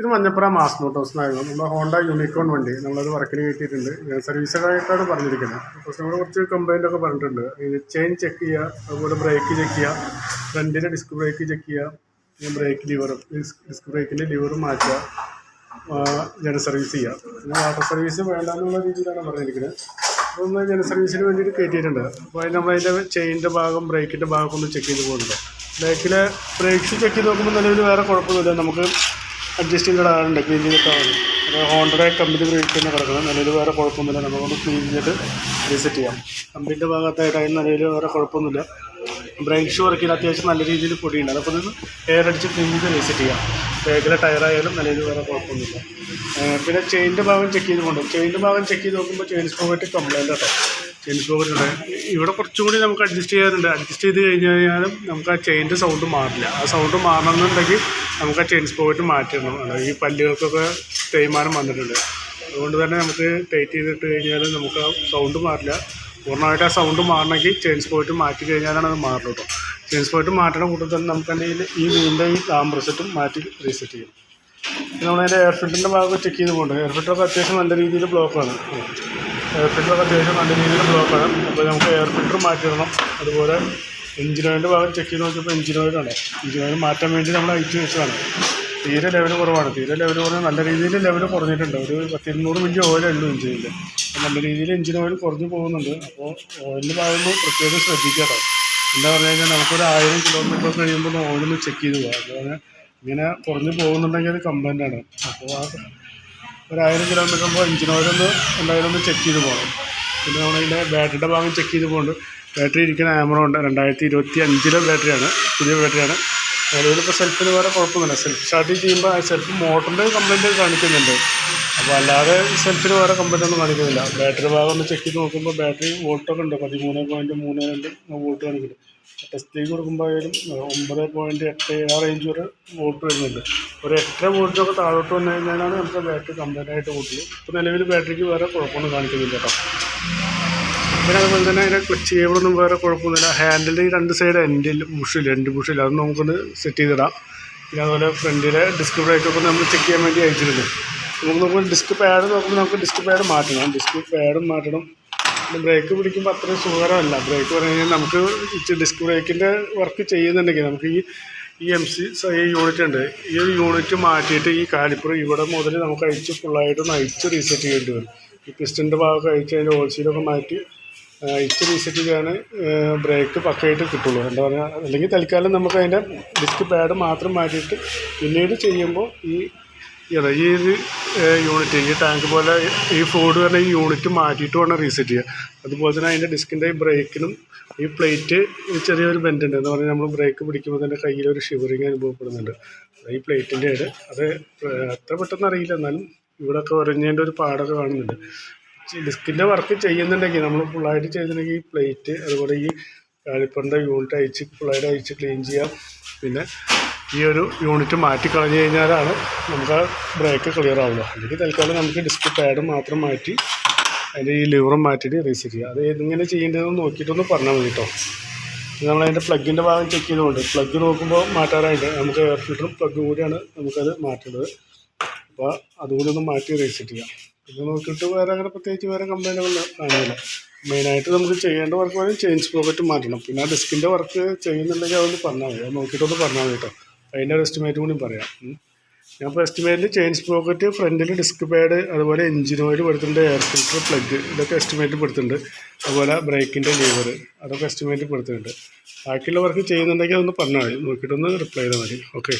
ഇത് മഞ്ഞപ്പുറ മാസ് മോട്ടോഴ്സിനായിരുന്നു നമ്മുടെ Honda unicorn വണ്ടി. നമ്മളത് വർക്കിന് കയറ്റിയിട്ടുണ്ട്. സർവീസുകളായിട്ടാണ് പറഞ്ഞിരിക്കുന്നത്. നമ്മൾ കുറച്ച് കംപ്ലൈന്റ് ഒക്കെ പറഞ്ഞിട്ടുണ്ട്. ചെയിൻ ചെക്ക് ചെയ്യുക അതുപോലെ ബ്രേക്ക് ചെക്ക് ചെയ്യുക ഫ്രണ്ടിന്റെ ഡിസ്ക് ബ്രേക്ക് ചെക്ക് ചെയ്യുക ബ്രേക്ക് ലിവറും ഡിസ്ക് ബ്രേക്കിന്റെ ലിവറും മാറ്റുക ജന സർവീസ് ചെയ്യുക. പിന്നെ വാട്ടർ സർവീസ് വേണ്ട എന്നുള്ള രീതിയിലാണ് പറഞ്ഞിരിക്കുന്നത്. നമ്മൾ ജന സർവീസിന് വേണ്ടിയിട്ട് കയറ്റിയിട്ടുണ്ട്. അപ്പോൾ അതിന് നമ്മളതിന്റെ ചെയിന്റെ ഭാഗം ബ്രേക്കിന്റെ ഭാഗം ഒന്ന് ചെക്ക് ചെയ്ത് പോകുന്നുണ്ട് ബ്രേക്കിലെ ബ്രേക്സ് ചെക്ക് ചെയ്ത് നോക്കുമ്പോൾ നിലവിൽ വേറെ കുഴപ്പമൊന്നുമില്ല. നമുക്ക് അഡ്ജസ്റ്റ് ചെയ്ത് ആളുണ്ട് ക്ലീൻ ചെയ്തിട്ടാൽ മതി അത് ഹോണ്ടയുടെ കമ്പനി ബ്രേക്ക് തന്നെ കിടക്കണം നിലവിൽ വേറെ കുഴപ്പമൊന്നുമില്ല. നമുക്കൊന്ന് ക്ലീൻ ചെയ്തിട്ട് റീസെറ്റ് ചെയ്യാം. കമ്പനിന്റെ ഭാഗത്തായിട്ട് അതിന് നിലവിൽ വേറെ കുഴപ്പമൊന്നുമില്ല. ബ്രേക്ക് ഷൂ വർക്കിൽ അത്യാവശ്യം നല്ല രീതിയിൽ പൊടിയുണ്ട്. അതൊക്കെ ഒന്ന് എയർ അടിച്ച് ക്ലീൻ ചെയ്ത് റീസെറ്റ് ചെയ്യാം. ബാക്കിലെ ടയറായാലും നിലവിൽ വേറെ കുഴപ്പമൊന്നുമില്ല. പിന്നെ ചെയിന്റെ ഭാഗം ചെക്ക് ചെയ്ത് കൊണ്ടുപോകും ചെയിന്റെ ഭാഗം ചെക്ക് ചെയ്ത് നോക്കുമ്പോൾ ചെയിൻ സ്പോക്കറ്റ് കംപ്ലൈന്റ് കേട്ടോ ചെയിൻ സ്പോക്കറ്റ് ഇവിടെ കുറച്ചും കൂടി നമുക്ക് അഡ്ജസ്റ്റ് ചെയ്യാറുണ്ട്. അഡ്ജസ്റ്റ് ചെയ്ത് കഴിഞ്ഞ് കഴിഞ്ഞാലും നമുക്ക് ആ ചെയിന്റെ സൗണ്ട് മാറില്ല. ആ സൗണ്ട് മാറണമെന്നുണ്ടെങ്കിൽ നമുക്ക് ആ ചെയിൻ സ്പോയിട്ട് മാറ്റണം. ഈ പല്ലുകൾക്കൊക്കെ തേയ്മാനം വന്നിട്ടുണ്ട്. അതുകൊണ്ട് തന്നെ നമുക്ക് ടൈറ്റ് ചെയ്തിട്ട് കഴിഞ്ഞാൽ നമുക്ക് ആ സൗണ്ട് മാറില്ല. പൂർണമായിട്ട് ആ സൗണ്ട് മാറണമെങ്കിൽ ചെയിൻ സ്പോയിട്ട് മാറ്റി കഴിഞ്ഞാലാണ് അത് മാറുള്ളൂ ചെയിൻ സ്പോയിട്ട് മാറ്റണ കൂട്ടത്തിൽ തന്നെ ഈ വീണ്ടും ഈ ആംബ്രസെറ്റും മാറ്റി റീസെറ്റ് ചെയ്യും. നമ്മളതിന്റെ എയർ ഫിൽറ്ററിന്റെ ഭാഗം ചെക്ക് ചെയ്ത് പോകുന്നുണ്ട് എയർ ഫിൽറ്ററൊക്കെ അത്യാവശ്യം നല്ല രീതിയിൽ ബ്ലോക്കാണ് എയർ ഫിൽറ്ററൊക്കെ അത്യാവശ്യം നല്ല രീതിയിൽ ബ്ലോക്കാണ് അപ്പോൾ നമുക്ക് എയർ ഫിൽറ്റർ മാറ്റിയിടണം അതുപോലെ എഞ്ചിൻ ഓയിലിന്റെ ഭാഗം ചെക്ക് ചെയ്ത് നോക്കിയപ്പോൾ എഞ്ചിൻ ഓയിലാണ് എഞ്ചിൻ ഓയിൽ മാറ്റാൻ വേണ്ടി നമ്മൾ അയച്ചു വെച്ചതാണ്. തീരെ ലെവൽ കുറവാണ്. തീരെ ലെവൽ കുറഞ്ഞാൽ നല്ല രീതിയിൽ ലെവൽ കുറഞ്ഞിട്ടുണ്ട്. ഒരു പത്തിരുന്നൂറ് മില്ലി ഓയിൽ ഉണ്ട് എഞ്ചിനിൽ നല്ല രീതിയിൽ എഞ്ചിൻ ഓയിൽ കുറഞ്ഞു പോകുന്നുണ്ട്. അപ്പോൾ ഓയിലിന്റെ ഭാഗം പ്രത്യേകം ശ്രദ്ധിക്കാട്ടോ. എന്താ പറഞ്ഞു കഴിഞ്ഞാൽ നമുക്കൊരു ആയിരം കിലോമീറ്റർ കഴിയുമ്പോൾ ഓയിലൊന്ന് ചെക്ക് ചെയ്ത് പോകാം അതുപോലെ ഇങ്ങനെ കുറഞ്ഞു പോകുന്നുണ്ടെങ്കിൽ അത് ആണ്. അപ്പോൾ ആ ഒരു ആയിരം കിലോമീറ്റർ ആകുമ്പോൾ എഞ്ചിൻ ഓയിലൊന്ന് എന്തായാലും ഒന്ന് ചെക്ക് ചെയ്ത് പോകണം. പിന്നെ നമ്മളതിന്റെ ബാറ്ററിയുടെ ഭാഗം ചെക്ക് ചെയ്ത് പോകുന്നുണ്ട് ബാറ്ററി ഇരിക്കുന്ന ആമറോ രണ്ടായിരത്തി ഇരുപത്തി അഞ്ചിലെ ബാറ്ററിയാണ് പുതിയ ബാറ്ററിയാണ് നിലവിലിപ്പോൾ സെൽഫിന് വേറെ കുഴപ്പമൊന്നുമില്ല. സെൽഫ് സ്റ്റാർട്ട് ചെയ്യുമ്പോൾ ആ സെൽഫ് മോട്ടറിന്റെ കംപ്ലൈന്റ് കാണിക്കുന്നുണ്ട്. അപ്പോൾ അല്ലാതെ സെൽഫിന് വേറെ കംപ്ലൈന്റ് ഒന്നും കാണിക്കുന്നില്ല. ബാറ്ററി ഭാഗം ഒന്ന് ചെക്ക് ചെയ്ത് നോക്കുമ്പോൾ ബാറ്ററി വോൾട്ടൊക്കെ ഉണ്ട്. പതിമൂന്ന് പോയിന്റ് മൂന്ന് രണ്ട് വോൾട്ട് കാണിക്കുന്നുണ്ട് ടെസ്റ്റിലേക്ക് കൊടുക്കുമ്പോൾ ആയാലും ഒമ്പത് പോയിന്റ് എട്ട് ആ റേഞ്ച് വരെ വോൾട്ട് വരുന്നുണ്ട്. ഒരു എട്ടര വോൾട്ടൊക്കെ താഴോട്ട് വന്നു കഴിഞ്ഞാലാണ് നമുക്ക് ബാറ്ററി കംപ്ലൈന്റ് ആയിട്ട് കൂട്ടുള്ളൂ ഇപ്പോൾ നിലവിൽ ബാറ്ററിക്ക് വേറെ കുഴപ്പമൊന്നും കാണിക്കുന്നില്ല കേട്ടോ. പിന്നെ അതുപോലെ തന്നെ അതിന്റെ ക്ലച്ച് കേബിളൊന്നും വേറെ കുഴപ്പമൊന്നുമില്ല. ഹാൻഡിൽ രണ്ട് സൈഡ് എൻഡിൽ ബുഷില്ല രണ്ട് ബുഷില്ല അത് നമുക്കൊന്ന് സെറ്റ് ചെയ്തിടാം. പിന്നെ അതുപോലെ ഫ്രണ്ടിലെ ഡിസ്ക് ബ്രേക്കൊക്കെ നമ്മൾ ചെക്ക് ചെയ്യാൻ വേണ്ടി അയച്ചിട്ടുണ്ട്. നമുക്ക് നോക്കുമ്പോൾ ഡിസ്ക് പാഡ് നോക്കുമ്പോൾ നമുക്ക് ഡിസ്ക് പാഡ് മാറ്റണം. ഡിസ്ക് പാഡും മാറ്റണം. ബ്രേക്ക് പിടിക്കുമ്പോൾ അത്രയും സുഖകരമല്ല. ബ്രേക്ക് പറഞ്ഞു കഴിഞ്ഞാൽ നമുക്ക് ഡിസ്ക് ബ്രേക്കിന്റെ വർക്ക് ചെയ്യുന്നുണ്ടെങ്കിൽ നമുക്ക് ഈ ഈ എം സി യൂണിറ്റ് ഉണ്ട്. ഈ ഒരു യൂണിറ്റ് മാറ്റിയിട്ട് ഈ കാലിപ്പർ ഇവിടെ മുതൽ നമുക്ക് അഴിച്ച് ഫുള്ളായിട്ടൊന്ന് അഴിച്ച് റീസെറ്റ് ചെയ്യേണ്ടി വരും. ഈ പിസ്റ്റന്റെ ഭാഗമൊക്കെ അഴിച്ച് അതിന്റെ ഓൾസീലൊക്കെ മാറ്റി റീസെറ്റ് ചെയ്താണ് ബ്രേക്ക് പക്കയായിട്ട് കിട്ടുള്ളൂ. എന്താ പറയുക അല്ലെങ്കിൽ തൽക്കാലം നമുക്ക് അതിന്റെ ഡിസ്ക് പാഡ് മാത്രം മാറ്റിയിട്ട് പിന്നീട് ചെയ്യുമ്പോൾ ഈ അതെ ഈ ഒരു യൂണിറ്റ് ഈ ടാങ്ക് പോലെ ഈ ഫോർഡ് പറഞ്ഞ ഈ യൂണിറ്റ് മാറ്റിയിട്ട് വേണം റീസെറ്റ് ചെയ്യുക അതുപോലെ തന്നെ അതിന്റെ ഡിസ്കിന്റെ ഈ ബ്രേക്കിനും ഈ പ്ലേറ്റ് ചെറിയൊരു ബെൻഡ് ഉണ്ട്. എന്ന് പറഞ്ഞാൽ നമ്മൾ ബ്രേക്ക് പിടിക്കുമ്പോൾ തന്നെ കയ്യിൽ ഒരു ഷിവറിങ് അനുഭവപ്പെടുന്നുണ്ട് ഈ പ്ലേറ്റിന്റെ ഇട അത് അത്ര പെട്ടെന്ന് അറിയില്ല. എന്നാലും ഇവിടെയൊക്കെ ഉറഞ്ഞതിന്റെ ഒരു പാടൊക്കെ കാണുന്നുണ്ട്. ഡിസ്കിന്റെ വർക്ക് ചെയ്യുന്നുണ്ടെങ്കിൽ നമ്മൾ ഫുള്ളായിട്ട് ചെയ്തിട്ടുണ്ടെങ്കിൽ ഈ പ്ലേറ്റ് അതുപോലെ ഈ കാലിപ്പറിന്റെ യൂണിറ്റ് അയച്ച് ഫുള്ളായിട്ട് അയച്ച് ക്ലീൻ ചെയ്യാം. പിന്നെ ഈ ഒരു യൂണിറ്റ് മാറ്റി കളഞ്ഞു കഴിഞ്ഞാലാണ് നമുക്ക് ആ ബ്രേക്ക് ക്ലിയർ ആവുള്ളൂ അല്ലെങ്കിൽ തൽക്കാലം നമുക്ക് ഡിസ്ക് പാഡ് മാത്രം മാറ്റി അതിന്റെ ഈ ലിവറും മാറ്റിയിട്ട് റീസെറ്റ് ചെയ്യുക. അത് എങ്ങനെ ചെയ്യേണ്ടതെന്ന് നോക്കിയിട്ടൊന്ന് പറഞ്ഞാൽ മതി കേട്ടോ നമ്മൾ അതിന്റെ പ്ലഗിന്റെ ഭാഗം ചെക്ക് ചെയ്തുകൊണ്ട് പ്ലഗ് നോക്കുമ്പോൾ മാറ്റാറായിട്ട് നമുക്ക് എയർ ഫിൽറ്ററും പ്ലഗും കൂടിയാണ് നമുക്കത് മാറ്റേണ്ടത്. അപ്പോൾ അതുകൂടി ഒന്ന് മാറ്റി റീസെറ്റ് ചെയ്യാം. പിന്നെ നോക്കിയിട്ട് വേറെ അങ്ങനെ പ്രത്യേകിച്ച് വേറെ കംപ്ലൈന്റുകൾ കാണില്ല. മെയിനായിട്ട് നമുക്ക് ചെയ്യേണ്ട വർക്ക് വേണമെങ്കിൽ ചെയിൻ പോക്കറ്റ് മാറ്റണം. പിന്നെ ആ ഡിസ്കിന്റെ വർക്ക് ചെയ്യുന്നുണ്ടെങ്കിൽ അതൊന്ന് പറഞ്ഞാൽ മതി. അത് നോക്കിയിട്ടൊന്ന് പറഞ്ഞാൽ മതി കേട്ടോ. അതിന്റെ ഒരു എസ്റ്റിമേറ്റ് കൂടി പറയാം. ഞാൻ ഇപ്പോൾ എസ്റ്റിമേറ്റിൽ ചെയിൻ പോക്കറ്റ് ഫ്രണ്ടിൽ ഡിസ്ക് പാഡ് അതുപോലെ എഞ്ചിൻ ഓയിൽ പെടുത്തുന്നുണ്ട് എയർ ഫിൽറ്റർ പ്ലഗ് ഇതൊക്കെ എസ്റ്റിമേറ്റ് പെടുത്തുന്നുണ്ട് അതുപോലെ ബ്രേക്കിന്റെ ലീവർ അതൊക്കെ എസ്റ്റിമേറ്റ് പെടുത്തുന്നുണ്ട് ബാക്കിയുള്ള വർക്ക് ചെയ്യുന്നുണ്ടെങ്കിൽ അതൊന്ന് പറഞ്ഞാൽ മതി. നോക്കിയിട്ടൊന്ന് റിപ്ലൈ ചെയ്താൽ മതി. ഓക്കെ